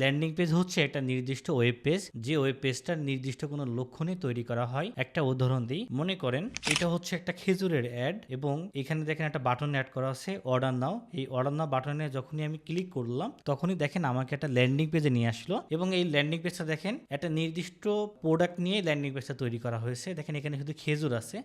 Landing page হচ্ছে একটা নির্দিষ্ট ওয়েব পেজ। যে ওয়েব পেজটার নির্দিষ্ট কোনো লক্ষণে তৈরি করা হয়। একটা উদাহরণ দিই। মনে করেন, এটা হচ্ছে একটা খেজুরের অ্যাড এবং এখানে দেখেন একটা বাটন অ্যাড করা আছে, অর্ডার নাও। এই অর্ডার নাও বাটনে যখনই আমি ক্লিক করলাম, তখনই দেখেন আমাকে একটা ল্যান্ডিং পেজে নিয়ে আসলো এবং এই ল্যান্ডিং পেজটা দেখেন, একটা নির্দিষ্ট প্রোডাক্ট নিয়ে ল্যান্ডিং পেজটা তৈরি করা হয়েছে। দেখেন এখানে শুধু খেজুর আছে।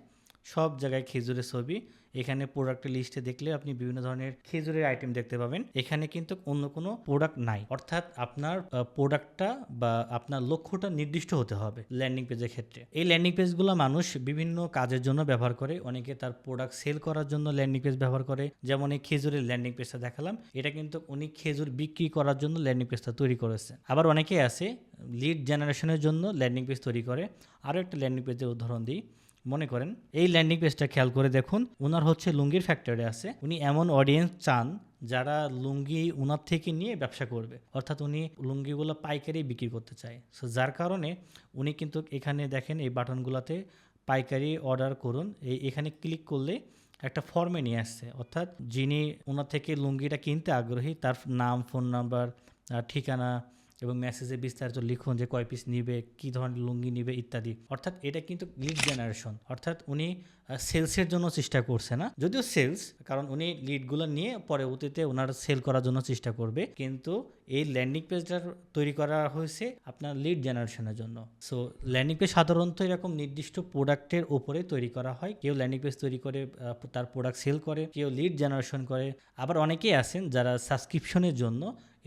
সব জায়গায় খেজুরের ছবি। এখানে প্রোডাক্টের লিস্টে দেখলে আপনি বিভিন্ন ধরনের খেজুরের আইটেম দেখতে পাবেন। এখানে কিন্তু অন্য কোনো প্রোডাক্ট নাই। অর্থাৎ আপনার প্রোডাক্টটা বা আপনার লক্ষ্যটা নির্দিষ্ট হতে হবে ল্যান্ডিং পেজের ক্ষেত্রে। এই ল্যান্ডিং পেজগুলো মানুষ বিভিন্ন কাজের জন্য ব্যবহার করে। অনেকে তার প্রোডাক্ট সেল করার জন্য ল্যান্ডিং পেজ ব্যবহার করে। যেমন এই খেজুরের ল্যান্ডিং পেজটা দেখালাম। এটা কিন্তু উনি খেজুর বিক্রি করার জন্য ল্যান্ডিং পেজটা তৈরি করেছে আবার অনেকেই আছে লিড জেনারেশনের জন্য ল্যান্ডিং পেজ তৈরি করে। আরও একটা ল্যান্ডিং পেজের উদাহরণ দিই। মনে করেন, এই ল্যান্ডিং পেজটা খেয়াল করে দেখুন ওনার হচ্ছে লুঙ্গির ফ্যাক্টরি আছে। উনি এমন অডিয়েন্স চান যারা লুঙ্গি ওনার থেকে নিয়ে ব্যবসা করবে। অর্থাৎ উনি লুঙ্গিগুলো পাইকারি বিক্রি করতে চায়। সো যার কারণে উনি কিন্তু এখানে দেখেন এই বাটনগুলোতে পাইকারি অর্ডার করুন। এই এখানে ক্লিক করলে একটা ফর্মে নিয়ে আসছে। অর্থাৎ যিনি ওনার থেকে লুঙ্গিটা কিনতে আগ্রহী, তার নাম ফোন নাম্বার ঠিকানা এবং মেসেজে বিস্তারিত লিখুন যে কয় পিস নিবে, কি ধরনের লুঙ্গি নিবে ইত্যাদি। অর্থাৎ এটা কিন্তু লিড জেনারেশন অর্থাৎ উনি সেলসের জন্য চেষ্টা করছে না। যদিও সেলস কারণ উনি লিডগুলো নিয়ে পরবর্তীতে ওনার সেল করার জন্য চেষ্টা করবে। কিন্তু এই ল্যান্ডিং পেজটা তৈরি করা হয়েছে আপনার লিড জেনারেশনের জন্য। সো ল্যান্ডিং পেজ সাধারণত এরকম নির্দিষ্ট প্রোডাক্টের উপরে তৈরি করা হয়। কেউ ল্যান্ডিং পেজ তৈরি করে তার প্রোডাক্ট সেল করে, কেউ লিড জেনারেশন করে। আবার অনেকেই আছেন যারা সাবস্ক্রিপশনের জন্য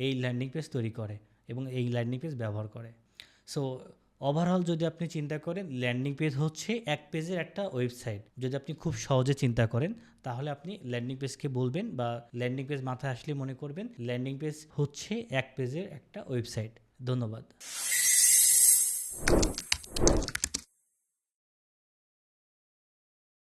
এই ল্যান্ডিং পেজ তৈরি করে। এবং এই ল্যান্ডিং পেজ ব্যবহার করে। সো ওভারঅল যদি আপনি চিন্তা করেন ল্যান্ডিং পেজ হচ্ছে এক পেজের একটা ওয়েবসাইট যদি আপনি খুব সহজে চিন্তা করেন, তাহলে আপনি ল্যান্ডিং পেজকে বলবেন বা ল্যান্ডিং পেজ মাথায় আসলে মনে করবেন ল্যান্ডিং পেজ হচ্ছে এক পেজের একটা ওয়েবসাইট ধন্যবাদ।